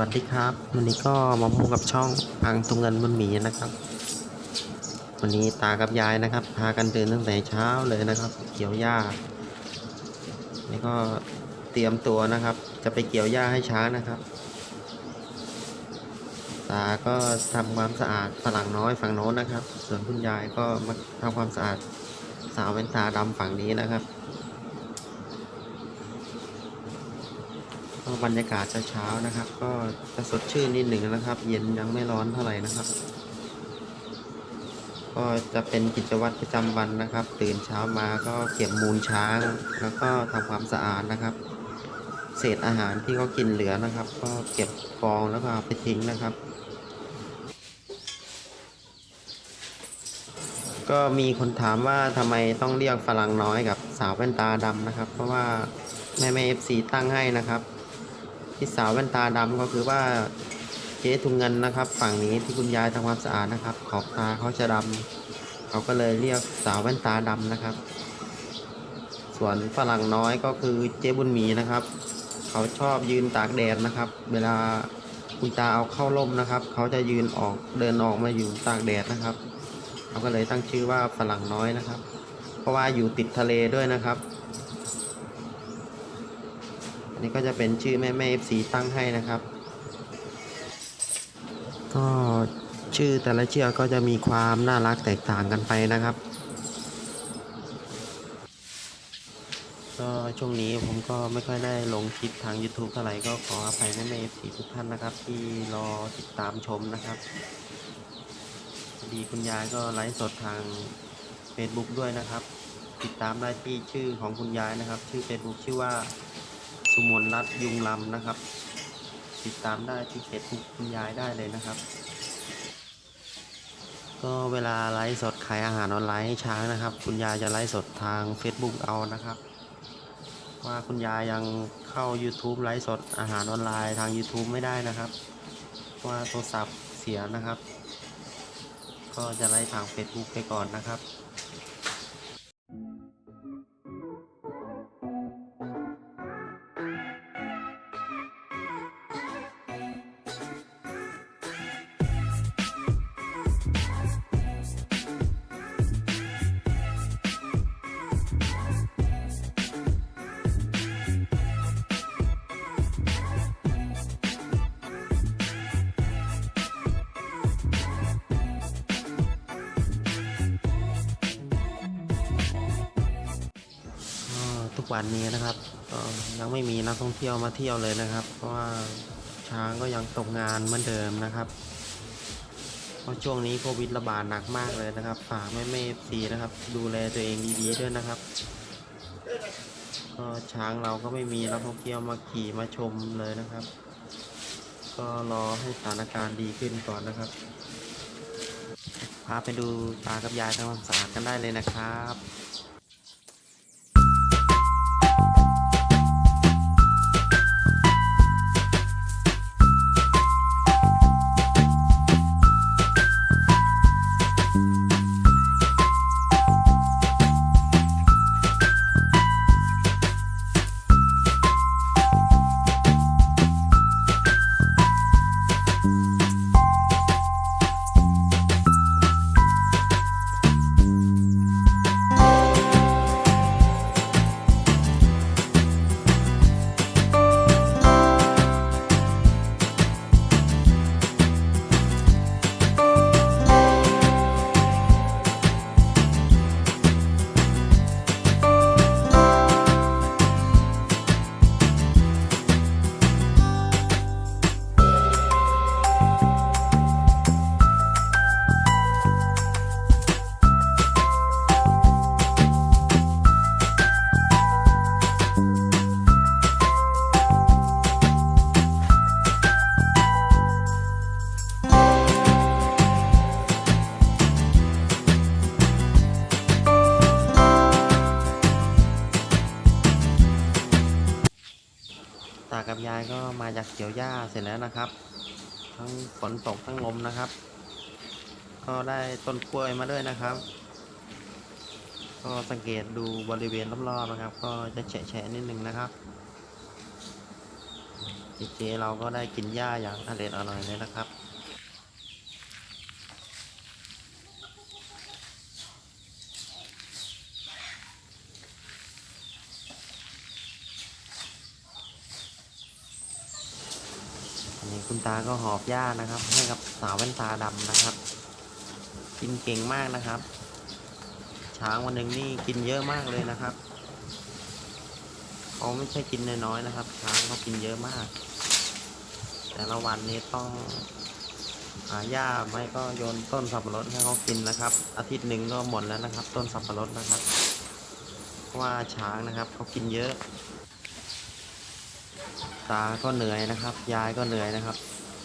วัสดีครับ วันนี้ก็มาพบกับช่องพังตุงเงินบนหมีนะครับ วันนี้ตากับยายนะครับ พากันตื่นตั้งแต่เช้าเลยนะครับ เกี่ยวหญ้านี่ก็เตรียมตัวนะครับ จะไปเกี่ยวหญ้าให้ช้างนะครับ ตาก็ทำความสะอาดฝรั่งน้อยฝั่งโน้นนะครับ ส่วนคุณยายก็มาทำความสะอาดสาวเวนตาดำฝั่งนี้นะครับ ก็บรรยากาศเช้าๆนะครับ ก็จะสดชื่นนิดหนึ่งนะครับ เย็นยังไม่ร้อนเท่าไหร่นะครับ ก็จะเป็นกิจวัตรประจำวันนะครับ ตื่นเช้ามาก็เก็บมูลช้าง แล้วก็ทำความสะอาดนะครับ เศษอาหารที่เขากินเหลือนะครับ ก็เก็บกองแล้วก็เอาไปทิ้งนะครับก็มีคนถามว่าทำไมต้องเรียกฝรั่งน้อยกับสาวแว่นตาดำนะครับ เพราะว่าแม่แม่เอฟซีตั้งให้นะครับ ที่สาวแว่นตาดำก็คือว่าเจ๊ทุงเงินนะครับ ฝั่งนี้ที่คุณยายทำความสะอาดนะครับ ขอบตาเขาจะดำเขาก็เลยเรียกสาวแว่นตาดำนะครับ ส่วนฝรั่งน้อยก็คือเจ๊บุญมีนะครับ เขาชอบยืนตากแดดนะครับ เวลาคุณตาเอาเข้าร่มนะครับ เขาจะยืนออกเดินออกมาอยู่ตากแดดนะครับ เขาก็เลยตั้งชื่อว่าฝรั่งน้อยนะครับ เพราะว่าอยู่ติดทะเลด้วยนะครับ นนี้ก็จะเป็นชื่อแม่แม่สีตั้งให้นะครับ ก็ชื่อแต่ละเชือกก็จะมีความน่ารักแตกต่างกันไปนะครับ ก็ช่วงนี้ผมก็ไม่ค่อยได้ลงคลิปทาง YouTube เท่าไหร่ก็ขออภัยแม่แม่สีทุกท่านนะครับ ที่รอติดตามชมนะครับดีคุณยายก็ไลฟ์สดทาง Facebook ด้วยนะครับ ติดตามได้ที่ชื่อของคุณยายนะครับ ชื่อ Facebook ชื่อว่า สุมนรัตยุงลำนะครับ ติดตามได้ที่เฟซบุ๊กคุณยายได้เลยนะครับ ก็เวลาไลฟ์สดขายอาหารออนไลน์ให้ช้างนะครับ คุณยายจะไลฟ์สดทาง Facebook เอานะครับ ว่าคุณยายยังเข้า YouTube ไลฟ์สดอาหารออนไลน์ทาง YouTube ไม่ได้นะครับ ว่าโทรศัพท์เสียนะครับ ก็จะไลฟ์ทาง Facebook ไปก่อนนะครับ วันนี้นะครับก็ยังไม่มีนักท่องเที่ยวมาเที่ยวเลยนะครับ เพราะว่าช้างก็ยังตกงานเหมือนเดิมนะครับเพราะช่วงนี้โควิดระบาดหนักมากเลยนะครับ ฝากแม่แม่ซีนะครับ ดูแลตัวเองดีๆด้วยนะครับก็ช้างเราก็ไม่มีนักท่องเที่ยวมาขี่มาชมเลยนะครับ ก็รอให้สถานการณ์ดีขึ้นก่อนนะครับพาไปดูตากับยายทำความสะอาดกันได้เลยนะครับากับยายก็มาจากเกี่ยวหญ้าเสร็จแล้วนะครับ ทั้งฝนตกทั้งลมนะครับ ก็ได้ต้นกล้วยมาด้วยนะครับ ก็สังเกตดูบริเวณรอบๆนะครับ ก็จะแฉะๆนิดนึงนะครับเจๆเราก็ได้กินหญ้าอย่างอร่อยอร่อยเลยนะครับ อันนี้คุณตา ก็หอบหญ้านะครับ ให้กับสาวแว่นตาดำนะครับ กินเก่งมากนะครับ ช้างวันหนึ่งนี่กินเยอะมากเลยนะครับเขาไม่ใช่กินน้อยๆนะครับ ช้างเขากินเยอะมาก แต่ละวันนี้ต้องหาหญ้าไม่ก็โยนต้นสับปะรดให้เขากินนะครับ อาทิตย์หนึ่งก็หมดแล้วนะครับ ต้นสับปะรดนะครับเพราะว่าช้างนะครับเขากินเยอะ ตาก็เหนื่อยนะครับ ยายก็เหนื่อยนะครับ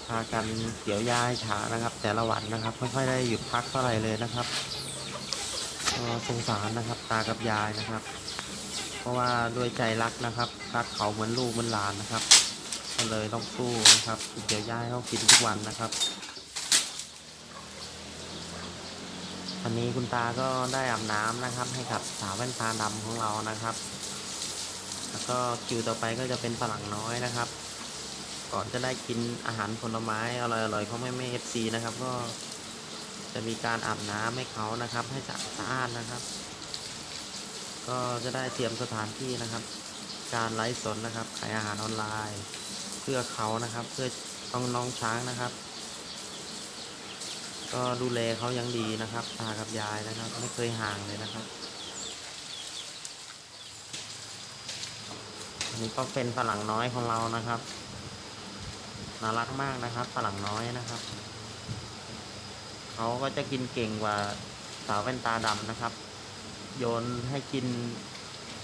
พากันเกี่ยวหญ้าให้ช้านะครับ แต่ละวันนะครับไม่ค่อยได้หยุดพักเท่าไหร่เลยนะครับสงสารนะครับ ตากับยายนะครับ เพราะว่าด้วยใจรักนะครับรักเขาเหมือนลูกเหมือนหลานนะครับก็เลยต้องสู้นะครับเกี่ยวหญ้าให้เขากินทุกวันนะครับวันนี้คุณตาก็ได้อาบน้ำนะครับ ให้กับสาวแว่นตาดำของเรานะครับ แล้วก็คิวต่อไปก็จะเป็นฝรั่งน้อยนะครับ ก่อนจะได้กินอาหารผลไม้อร่อยๆของแม่แม่เอฟซีนะครับ ก็จะมีการอาบน้ำให้เขานะครับ ให้สะอาดนะครับ ก็จะได้เตรียมสถานที่นะครับ การไลฟ์สดนะครับขายอาหารออนไลน์ เพื่อเขานะครับ เพื่อน้องน้องช้างนะครับ ก็ดูแลเขายังดีนะครับตากับยายนะครับ ไม่เคยห่างเลยนะครับอันนี้ก็เป็นฝรั่งน้อยของเรานะครับ น่ารักมากนะครับฝรั่งน้อยนะครับเขาก็จะกินเก่งกว่าสาวแว่นตาดำนะครับ โยนให้กิน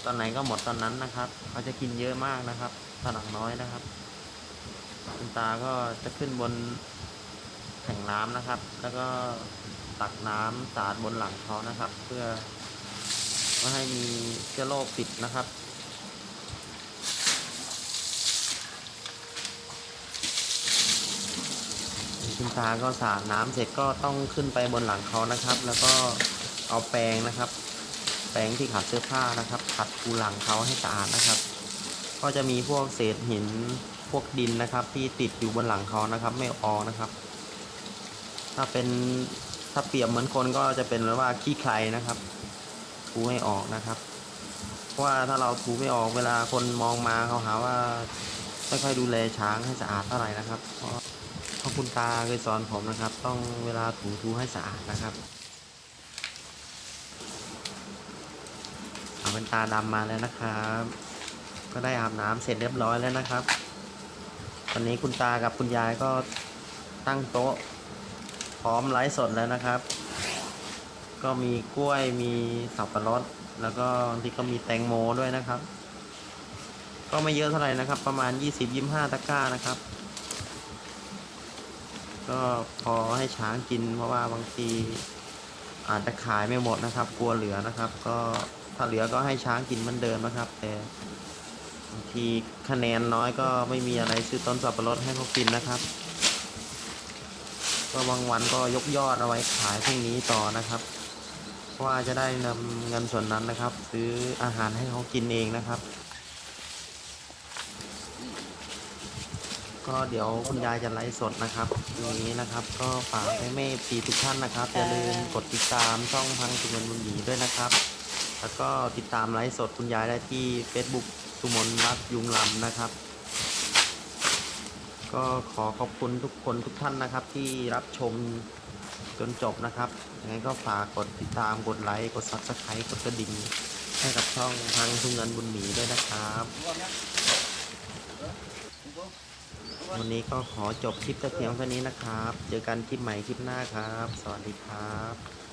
ตอนไหนก็หมดตอนนั้นนะครับเขาจะกินเยอะมากนะครับฝรั่งน้อยนะครับคุณตาก็จะขึ้นบนแข่งน้ำนะครับ แล้วก็ตักน้ำสาดบนหลังเขานะครับ เพื่อไม่ให้มีเชื้อโรคติดนะครับ คุณตาก็สาดน้ำเสร็จก็ต้องขึ้นไปบนหลังเขานะครับ แล้วก็เอาแปรงนะครับ แปรงที่ขัดเสื้อผ้านะครับขัดถูหลังเขาให้สะอาดนะครับ ก็จะมีพวกเศษหินพวกดินนะครับ ที่ติดอยู่บนหลังเขานะครับ ไม่ออกนะครับ ถ้าเป็นถ้าเปรียบเหมือนคนก็จะเป็นว่าขี้ใครนะครับถูให้ออกนะครับเพราะว่าถ้าเราถูไม่ออกเวลาคนมองมาเขาหาว่าไม่ค่อยดูแลช้างให้สะอาดเท่าไหร่นะครับ ราะเพราะคุณตาเคยสอนผมนะครับ ต้องเวลาถูถูให้สะอาดนะครับเอาเป็นตาดำมาแล้วนะครับ ก็ได้อาบน้ำเสร็จเรียบร้อยแล้วนะครับ ตอนนี้คุณตากับคุณยายก็ตั้งโต๊ะ พร้อมไลฟ์สดแล้วนะครับ ก็มีกล้วยมีสับปะรดแล้วก็บางทีก็มีแตงโมด้วยนะครับ ก็ไม่เยอะเท่าไหร่นะครับ ประมาณ 20-25 ตะกร้านะครับ ก็พอให้ช้างกิน เพราะว่าบางทีอาจจะขายไม่หมดนะครับ กลัวเหลือนะครับ ก็ถ้าเหลือก็ให้ช้างกินมือนเดิมนะครับ แต่บางทีคะแนนน้อยก็ไม่มีอะไรซื้อต้นสับปะรดให้เขากินนะครับ ก็บางวันก็ยกยอดเอาไว้ขายพรุ่งนี้ต่อนะครับเพราะว่าจะได้นำเงินส่วนนั้นนะครับ ซื้ออาหารให้เขากินเองนะครับ ก็เดี๋ยวคุณยายจะไลฟ์สดนะครับอย่างนี้นะครับ ก็ฝากให้แม่ปีทุกท่านนะครับ อย่าลืมกดติดตามช่องพังสุมนบุญหยีด้วยนะครับ แล้วก็ติดตามไลฟ์สดคุณยายได้ที่ Facebook สุมนรัตยุงลำนะครับ ก็ขอขอบคุณทุกคนทุกท่านนะครับ ที่รับชมจนจบนะครับยังไงก็ฝากกดติดตามกดไลค์กดซับสไครต์กดกระดิ่งให้กับช่องพังสุเงินบุญหมีด้วยนะครับ วันนี้ก็ขอจบคลิปแต่เพียงเท่านี้นะครับ เจอกันคลิปใหม่คลิปหน้าครับ สวัสดีครับ